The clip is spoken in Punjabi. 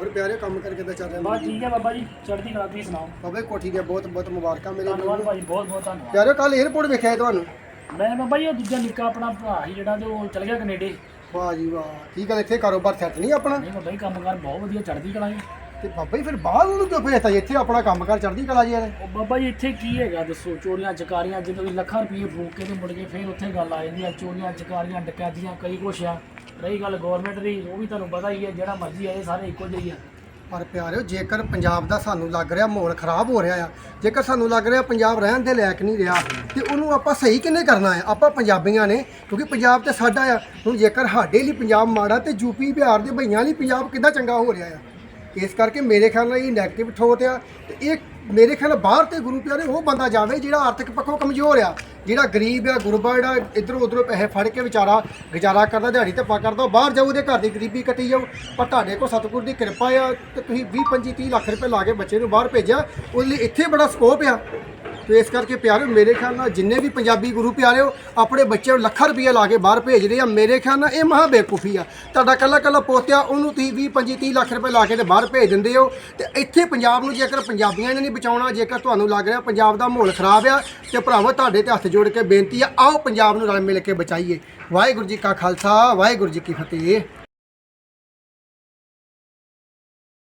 ਹੋਰ ਪਿਆਰੇ ਕੰਮ ਕਰਕੇ ਤਾਂ ਚੱਲ ਰਿਹਾ? ਬਸ ਠੀਕ ਹੈ ਬਾਬਾ ਜੀ ਚੜ੍ਹਦੀ ਕਲਾ ਤੁਸੀਂ ਸੁਣਾਓ। ਬਾਬੇ ਕੋਠੀ ਦੇ ਬਹੁਤ ਬਹੁਤ ਮੁਬਾਰਕਾਂ ਮੇਰੇ ਧੰਨਵਾਦ ਭਾਜੀ ਬਹੁਤ ਬਹੁਤ ਧੰਨਵਾਦ। ਪਿਆਰੇ ਕੱਲ 에어ਪੋਰਟ ਵੇਖਿਆ ਸੀ ਤੁਹਾਨੂੰ? ਮੈਂ ਬਾਬਾ ਜੀ ਉਹ ਦੂਜਾ ਨਿੱਕਾ ਆਪਣਾ ਭਰਾ ਸੀ ਜਿਹੜਾ ਤੇ ਉਹ ਚਲ ਗਿਆ ਕੈਨੇਡਾ। ਵਾਹ ਜੀ ਵਾਹ ਕੀ ਗੱਲ ਇੱਥੇ ਕਾਰੋਬਾਰ ਸੈੱਟ ਨਹੀਂ ਆਪਣਾ? ਨਹੀਂ ਬਾਬਾ ਜੀ ਕੰਮਕਾਰ ਬਹੁਤ ਵਧੀਆ ਚੜ੍ਹਦੀ ਕਲਾ ਜੀ। ਤੇ ਬਾਬਾ ਜੀ ਫਿਰ ਬਾਹਰ ਉਹਨੂੰ ਕਿਉਂ ਭੇਜਤਾ ਜੀ? ਇੱਥੇ ਆਪਣਾ ਕੰਮ ਕਰ ਚੜ੍ਹਦੀ ਕਲਾ ਜੀ ਇਹਦੇ ਉਹ ਬਾਬਾ ਜੀ ਇੱਥੇ ਕੀ ਹੈਗਾ ਦੱਸੋ? ਚੋਰੀਆਂ ਚਕਾਰੀਆਂ ਜਦੋਂ ਵੀ ਲੱਖਾਂ ਰੁਪਏ ਫੂਕ ਕੇ ਤੇ ਮੁੜ ਕੇ ਫੇਰ ਉੱਥੇ ਗੱਲ ਆ ਜਾਂਦੀ ਆ। ਚੋਰੀਆਂ ਚਕਾਰੀਆਂ ਡਕੈਤੀਆਂ ਕਈ ਕੁਛ ਆ। ਰਹੀ ਗੱਲ ਗਵਰਨਮੈਂਟ ਦੀ, ਉਹ ਵੀ ਤੁਹਾਨੂੰ ਪਤਾ ਹੀ ਹੈ, ਜਿਹੜਾ ਮਰਜ਼ੀ ਆਏ, ਸਾਰੇ ਇੱਕੋ ਜਿਹੇ ਆ। ਪਰ ਪਿਆਰਿਓ, ਜੇਕਰ ਪੰਜਾਬ ਦਾ ਸਾਨੂੰ ਲੱਗ ਰਿਹਾ ਮਾਹੌਲ ਖਰਾਬ ਹੋ ਰਿਹਾ ਆ, ਜੇਕਰ ਸਾਨੂੰ ਲੱਗ ਰਿਹਾ ਪੰਜਾਬ ਰਹਿਣ ਦੇ ਲਾਇਕ ਨਹੀਂ ਰਿਹਾ, ਤੇ ਉਹਨੂੰ ਆਪਾਂ ਸਹੀ ਕਿੰਨੇ ਕਰਨਾ ਹੈ ਆਪਾਂ ਪੰਜਾਬੀਆਂ ਨੇ, ਕਿਉਂਕਿ ਪੰਜਾਬ ਤੇ ਸਾਡਾ ਆ। ਹੁਣ ਜੇਕਰ ਸਾਡੇ ਲਈ ਪੰਜਾਬ ਮਾੜਾ ਤੇ ਯੂਪੀ ਬਿਹਾਰ ਦੇ ਭਈਆਂ ਲਈ ਪੰਜਾਬ ਕਿੱਦਾਂ ਚੰਗਾ ਹੋ ਰਿਹਾ ਆ? ਇਸ ਕਰਕੇ ਮੇਰੇ ਖਿਆਲ ਨਾਲ ਇਹ ਨੈਗੇਟਿਵ ਥੋਟ ਆ, ਤੇ ਇਹ ਮੇਰੇ ਖਿਆਲ ਬਾਹਰ ਤੇ ਗੁਰੂ ਪਿਆਰੇ ਉਹ ਬੰਦਾ ਜਾਵੇ ਜਿਹੜਾ ਆਰਥਿਕ ਪੱਖੋਂ ਕਮਜ਼ੋਰ ਆ। ਜਿਹੜਾ ਗਰੀਬ ਆ, ਗੁਰਬਾ ਜਿਹੜਾ ਇਧਰੋਂ ਉਧਰੋਂ ਪੈਸੇ ਫੜ ਕੇ ਵਿਚਾਰਾ ਗੁਜ਼ਾਰਾ ਕਰਦਾ, ਦਿਹਾੜੀ ਧੱਪਾ ਕਰਦਾ, ਉਹ ਬਾਹਰ ਜਾਊ, ਉਹਦੇ ਘਰ ਦੀ ਗਰੀਬੀ ਕੱਟੀ ਜਾਊ। ਪਰ ਤੁਹਾਡੇ ਕੋਲ ਸਤਿਗੁਰ ਦੀ ਕਿਰਪਾ ਆ, ਤੇ ਤੁਸੀਂ 20 25 30 ਲੱਖ ਰੁਪਏ ਲਾ ਕੇ ਬੱਚੇ ਨੂੰ ਬਾਹਰ ਭੇਜਿਆ, ਉਹਦੇ ਲਈ ਇੱਥੇ ਬੜਾ ਸਕੋਪ ਆ। ਤੇ ਇਸ ਕਰਕੇ ਪਿਆਰਿਓ, ਮੇਰੇ ਖਿਆਲ ਨਾਲ ਜਿੰਨੇ ਵੀ ਪੰਜਾਬੀ ਗੁਰੂ ਪਿਆਰਿਓ, ਆਪਣੇ ਬੱਚੇ ਨੂੰ ਲੱਖਾਂ ਰੁਪਏ ਲਾ ਕੇ ਬਾਹਰ ਭੇਜ ਰਹੇ ਆ, ਮੇਰੇ ਖਿਆਲ ਨਾਲ ਇਹ ਮਹਾ ਬੇਕੂਫੀ ਆ। ਤੁਹਾਡਾ ਕੱਲਾ ਕੱਲਾ ਪੋਤਿਆ, ਉਹਨੂੰ ਤੁਸੀਂ 20 25 30 ਲੱਖ ਰੁਪਏ ਲਾ ਕੇ ਤੇ ਬਾਹਰ ਭੇਜ ਦਿੰਦੇ ਹੋ। ਤੇ ਇੱਥੇ ਪੰਜਾਬ ਨੂੰ ਜੇਕਰ ਪੰਜਾਬੀਆਂ ਨੇ ਨਹੀਂ ਬਚਾਉਣਾ, ਜੇਕਰ ਤੁਹਾਨੂੰ ਲੱਗ ਰਿਹਾ ਪੰਜਾਬ ਦਾ ਮਾਹੌਲ ਖਰਾਬ ਆ, ਤੇ ਭਰਾਵੋ, ਤੁਹਾਡੇ ਤੇ ਹੱਥ ਜੋੜ ਕੇ ਬੇਨਤੀ ਆ, ਆਓ ਪੰਜਾਬ ਨੂੰ ਰਲ ਮਿਲ ਕੇ ਬਚਾਈਏ। ਵਾਹਿਗੁਰੂ ਜੀ ਕਾ ਖਾਲਸਾ, ਵਾਹਿਗੁਰੂ ਜੀ ਕੀ ਫਤਿਹ।